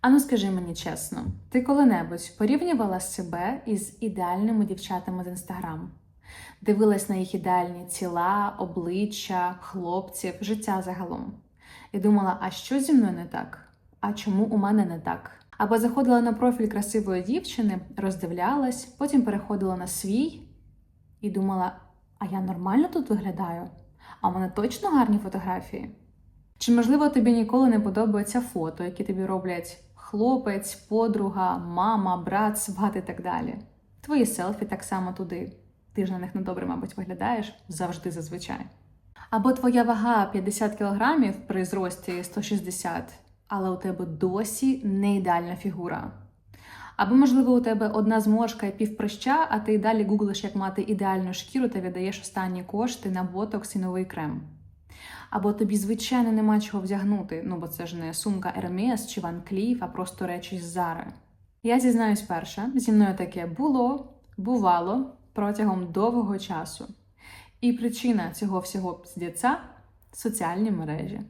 Ану, скажи мені чесно, ти коли-небудь порівнювала себе із ідеальними дівчатами з інстаграм? Дивилась на їх ідеальні тіла, обличчя, хлопців, життя загалом. І думала, а що зі мною не так? А чому у мене не так? Або заходила на профіль красивої дівчини, роздивлялась, потім переходила на свій і думала: а я нормально тут виглядаю? А в мене точно гарні фотографії? Чи можливо тобі ніколи не подобаються фото, які тобі роблять хлопець, подруга, мама, брат, сват і так далі? Твої селфі так само туди. Ти ж на них недобре, мабуть, виглядаєш завжди зазвичай. Або твоя вага 50 кг при зрості 160, але у тебе досі не ідеальна фігура. Або, можливо, у тебе одна зморшка і півприща, а ти й далі гуглиш, як мати ідеальну шкіру та віддаєш останні кошти на ботокс і новий крем. Або тобі, звичайно, нема чого вдягнути, ну бо це ж не сумка Hermes чи Van Cleef, а просто речі з Зари. Я зізнаюсь перша, зі мною таке було, бувало протягом довгого часу. І причина цього всього піздеця – соціальні мережі.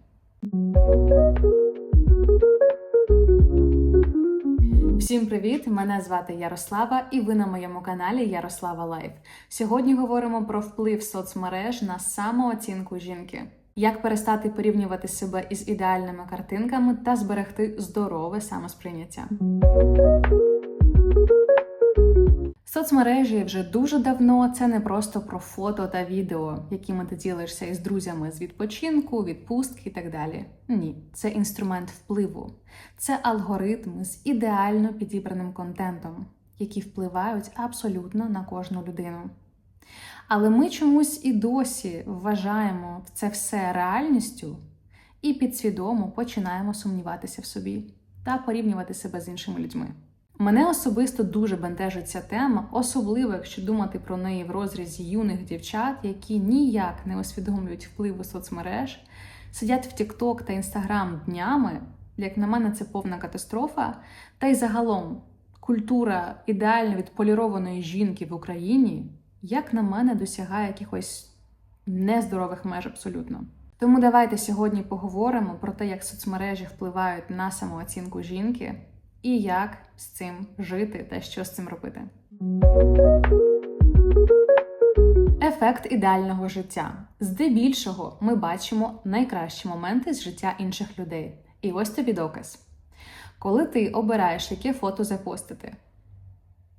Всім привіт! Мене звати Ярослава, і ви на моєму каналі Ярослава Лайф. Сьогодні говоримо про вплив соцмереж на самооцінку жінки. Як перестати порівнювати себе із ідеальними картинками та зберегти здорове самосприйняття. Соцмережі вже дуже давно це не просто про фото та відео, якими ти ділишся із друзями з відпочинку, відпустки і так далі. Ні, це інструмент впливу, це алгоритми з ідеально підібраним контентом, які впливають абсолютно на кожну людину. Але ми чомусь і досі вважаємо це все реальністю і підсвідомо починаємо сумніватися в собі та порівнювати себе з іншими людьми. Мене особисто дуже бентежить ця тема, особливо якщо думати про неї в розрізі юних дівчат, які ніяк не усвідомлюють впливу соцмереж, сидять в TikTok та Instagram днями. Як на мене, це повна катастрофа. Та й загалом культура ідеально відполірованої жінки в Україні, як на мене, досягає якихось нездорових меж абсолютно. Тому давайте сьогодні поговоримо про те, як соцмережі впливають на самооцінку жінки і як з цим жити та що з цим робити. Ефект ідеального життя. Здебільшого ми бачимо найкращі моменти з життя інших людей. І ось тобі доказ. Коли ти обираєш, яке фото запостити,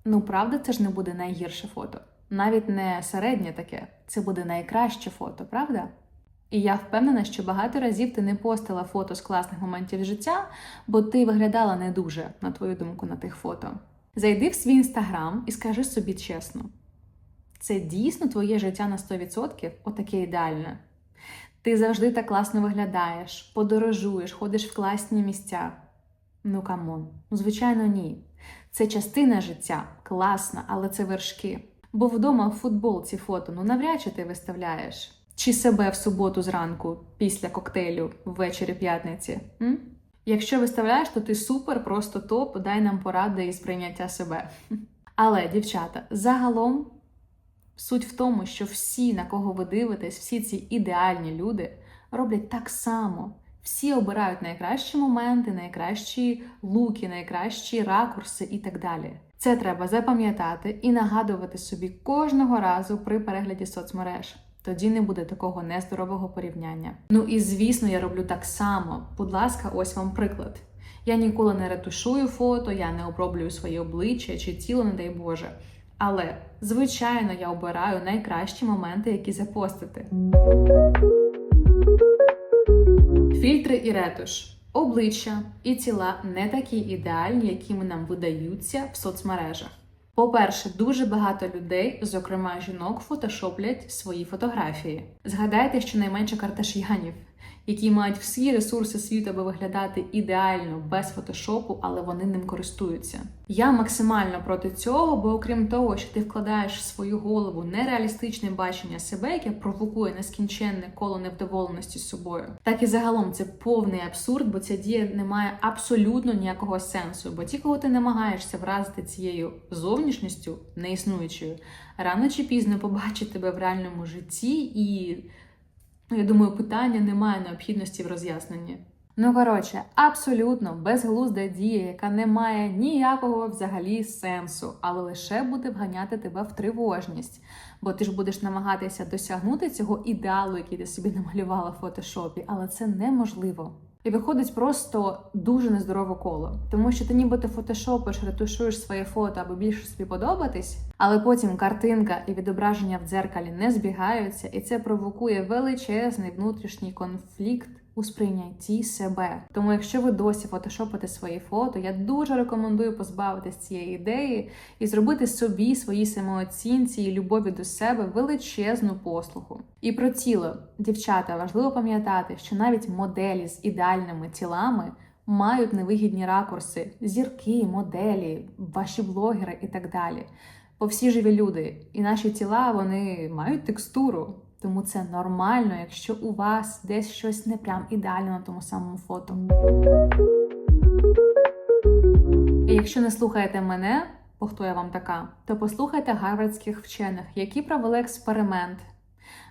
ну правда, це ж не буде найгірше фото. Навіть не середнє таке, це буде найкраще фото, правда? І я впевнена, що багато разів ти не постила фото з класних моментів життя, бо ти виглядала не дуже, на твою думку, на тих фото. Зайди в свій інстаграм і скажи собі чесно: це дійсно твоє життя на 100%, отаке ідеальне. Ти завжди так класно виглядаєш, подорожуєш, ходиш в класні місця. Ну камон, ну звичайно, ні. Це частина життя, класна, але це вершки. Бо вдома в футболці фото ну навряд чи ти виставляєш. Чи себе в суботу зранку після коктейлю ввечері п'ятниці? М? Якщо виставляєш, то ти супер, просто топ, дай нам поради і сприйняття себе. Але, дівчата, загалом суть в тому, що всі, на кого ви дивитесь, всі ці ідеальні люди роблять так само. Всі обирають найкращі моменти, найкращі луки, найкращі ракурси і так далі. Це треба запам'ятати і нагадувати собі кожного разу при перегляді соцмереж. Тоді не буде такого нездорового порівняння. Ну і звісно, я роблю так само. Будь ласка, ось вам приклад. Я ніколи не ретушую фото, я не оброблюю своє обличчя чи тіло, не дай Боже. Але, звичайно, я обираю найкращі моменти, які запостити. Фільтри і ретуш. Обличчя і тіла не такі ідеальні, якими нам видаються в соцмережах. По-перше, дуже багато людей, зокрема жінок, фотошоплять свої фотографії. Згадайте щонайменше карташ'янів, які мають всі ресурси світу, аби виглядати ідеально без фотошопу, але вони ним користуються. Я максимально проти цього, бо окрім того, що ти вкладаєш в свою голову нереалістичне бачення себе, яке провокує нескінченне коло невдоволеності з собою, так і загалом це повний абсурд, бо ця дія не має абсолютно ніякого сенсу. Бо ті, кого ти намагаєшся вразити цією зовнішністю неіснуючою, рано чи пізно побачить тебе в реальному житті і. Ну, я думаю, питання немає необхідності в роз'ясненні. Ну коротше, абсолютно безглузда дія, яка не має ніякого взагалі сенсу, але лише буде вганяти тебе в тривожність. Бо ти ж будеш намагатися досягнути цього ідеалу, який ти собі намалювала в фотошопі, але це неможливо. І виходить просто дуже нездорове коло, тому що ти нібито фотошопиш, ретушуєш своє фото, аби більше собі подобатись, але потім картинка і відображення в дзеркалі не збігаються, і це провокує величезний внутрішній конфлікт у сприйнятті себе. Тому, якщо ви досі фотошопите свої фото, я дуже рекомендую позбавитись цієї ідеї і зробити собі, своїй самооцінці і любові до себе величезну послугу. І про тіло, дівчата, важливо пам'ятати, що навіть моделі з ідеальними тілами. Мають невигідні ракурси, зірки, моделі, ваші блогери і так далі. Бо всі живі люди, і наші тіла вони мають текстуру. Тому це нормально, якщо у вас десь щось не прям ідеально на тому самому фото. І якщо не слухаєте мене, бо хто я вам така, то послухайте гарвардських вчених, які провели експеримент,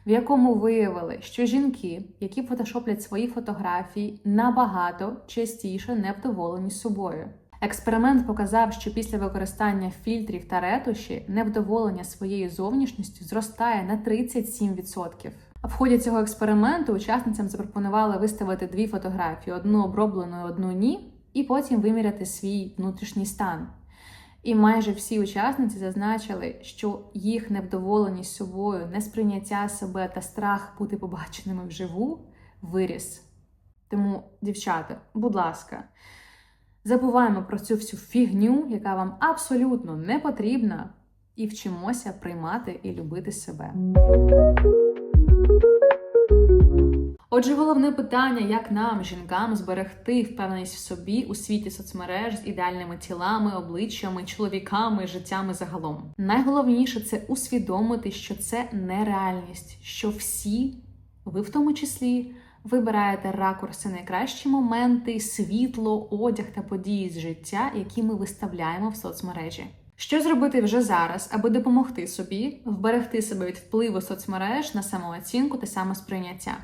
в якому виявили, що жінки, які фотошоплять свої фотографії, набагато частіше невдоволені собою. Експеримент показав, що після використання фільтрів та ретуші невдоволення своєю зовнішністю зростає на 37%. А в ході цього експерименту учасницям запропонували виставити дві фотографії: одну оброблену, одну ні, і потім виміряти свій внутрішній стан. І майже всі учасниці зазначили, що їх невдоволеність собою, несприйняття себе та страх бути побаченими вживу виріс. Тому, дівчата, будь ласка. Забуваємо про цю всю фігню, яка вам абсолютно не потрібна, і вчимося приймати і любити себе. Отже, головне питання, як нам, жінкам, зберегти впевненість в собі у світі соцмереж з ідеальними тілами, обличчями, чоловіками, життями загалом. Найголовніше це усвідомити, що це нереальність, що всі, ви в тому числі. Вибираєте ракурси, найкращі моменти, світло, одяг та події з життя, які ми виставляємо в соцмережі. Що зробити вже зараз, аби допомогти собі вберегти себе від впливу соцмереж на самооцінку та самосприйняття?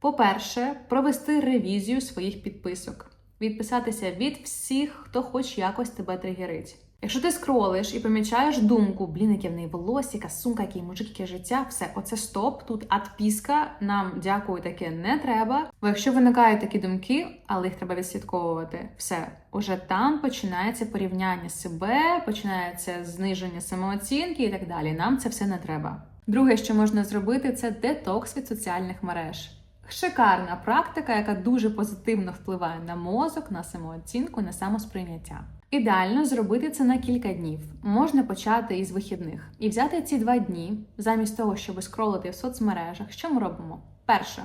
По-перше, провести ревізію своїх підписок, відписатися від всіх, хто хоч якось тебе тригерить. Якщо ти скролиш і помічаєш думку, блін, яке в неї волосся, яка сумка, який мужик, яке життя, все, оце стоп, тут адпіска, нам дякую, таке не треба. Бо якщо виникають такі думки, але їх треба відслідковувати, все, уже там починається порівняння себе, починається зниження самооцінки і так далі. Нам це все не треба. Друге, що можна зробити, це детокс від соціальних мереж. Шикарна практика, яка дуже позитивно впливає на мозок, на самооцінку, на самосприйняття. Ідеально зробити це на кілька днів. Можна почати із вихідних і взяти ці два дні, замість того, щоб скролити в соцмережах. Що ми робимо? Перше,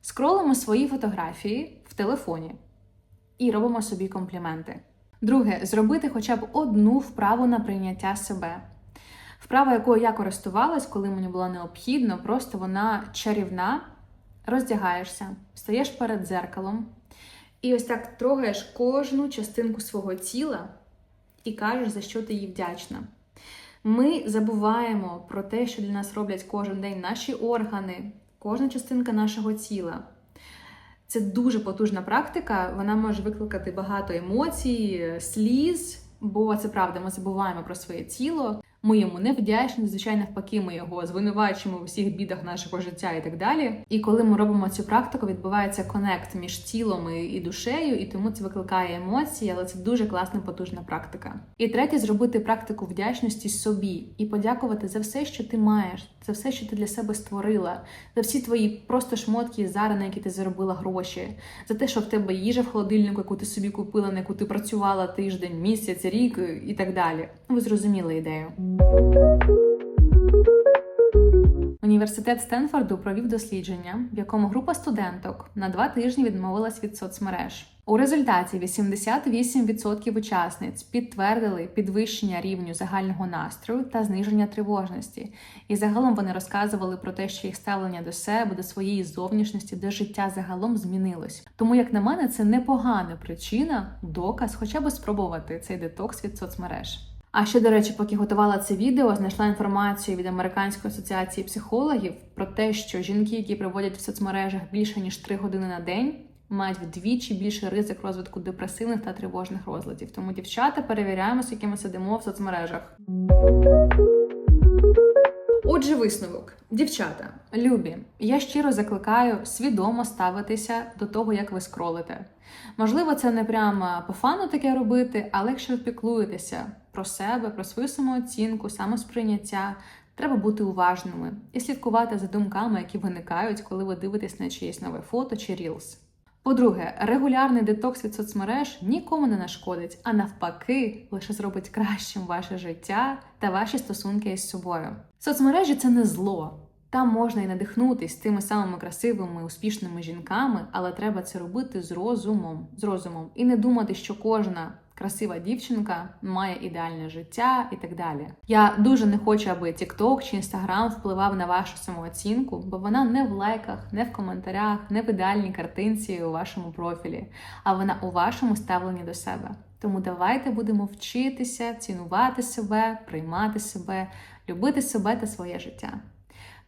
скролимо свої фотографії в телефоні і робимо собі компліменти. Друге, зробити хоча б одну вправу на прийняття себе. Вправа, якою я користувалась, коли мені було необхідно, просто вона чарівна. Роздягаєшся, стаєш перед дзеркалом. І ось так трогаєш кожну частинку свого тіла і кажеш, за що ти їй вдячна. Ми забуваємо про те, що для нас роблять кожен день наші органи, кожна частинка нашого тіла. Це дуже потужна практика, вона може викликати багато емоцій, сліз, бо це правда, ми забуваємо про своє тіло. Ми йому не вдячні, звичайно, навпаки, ми його звинувачуємо у всіх бідах нашого життя і так далі. І коли ми робимо цю практику, відбувається конект між тілом і душею, і тому це викликає емоції, але це дуже класна, потужна практика. І третє, зробити практику вдячності собі і подякувати за все, що ти маєш, за все, що ти для себе створила, за всі твої просто шмотки зараз, на які ти заробила гроші, за те, що в тебе їжа в холодильнику, яку ти собі купила, на яку ти працювала тиждень, місяць, рік і так далі. Ви зрозуміли ідею. Університет Стенфорду провів дослідження, в якому група студенток на два тижні відмовилась від соцмереж. У результаті 88% учасниць підтвердили підвищення рівню загального настрою та зниження тривожності. І загалом вони розказували про те, що їх ставлення до себе, до своєї зовнішності, до життя загалом змінилось. Тому, як на мене, це непогана причина, доказ, хоча б спробувати цей детокс від соцмереж. А ще, до речі, поки готувала це відео, знайшла інформацію від Американської асоціації психологів про те, що жінки, які проводять в соцмережах більше ніж 3 години на день, мають вдвічі більший ризик розвитку депресивних та тривожних розладів. Тому, дівчата, перевіряємо, з якими сидимо в соцмережах. Отже, висновок. Дівчата, любі, я щиро закликаю свідомо ставитися до того, як ви скролите. Можливо, це не прямо по фану таке робити, але якщо ви піклуєтеся про себе, про свою самооцінку, самосприйняття, треба бути уважними і слідкувати за думками, які виникають, коли ви дивитесь на чиєсь нове фото чи рілс. По-друге, регулярний детокс від соцмереж нікому не нашкодить, а навпаки, лише зробить кращим ваше життя та ваші стосунки із собою. Соцмережі це не зло. Там можна і надихнутись тими самими красивими, успішними жінками, але треба це робити з розумом, з розумом і не думати, що кожна красива дівчинка має ідеальне життя і так далі. Я дуже не хочу, аби TikTok чи Instagram впливав на вашу самооцінку, бо вона не в лайках, не в коментарях, не в ідеальній картинці у вашому профілі, а вона у вашому ставленні до себе. Тому давайте будемо вчитися, цінувати себе, приймати себе, любити себе та своє життя.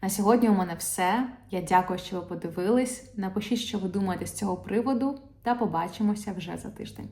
На сьогодні у мене все. Я дякую, що ви подивились. Напишіть, що ви думаєте з цього приводу, та побачимося вже за тиждень.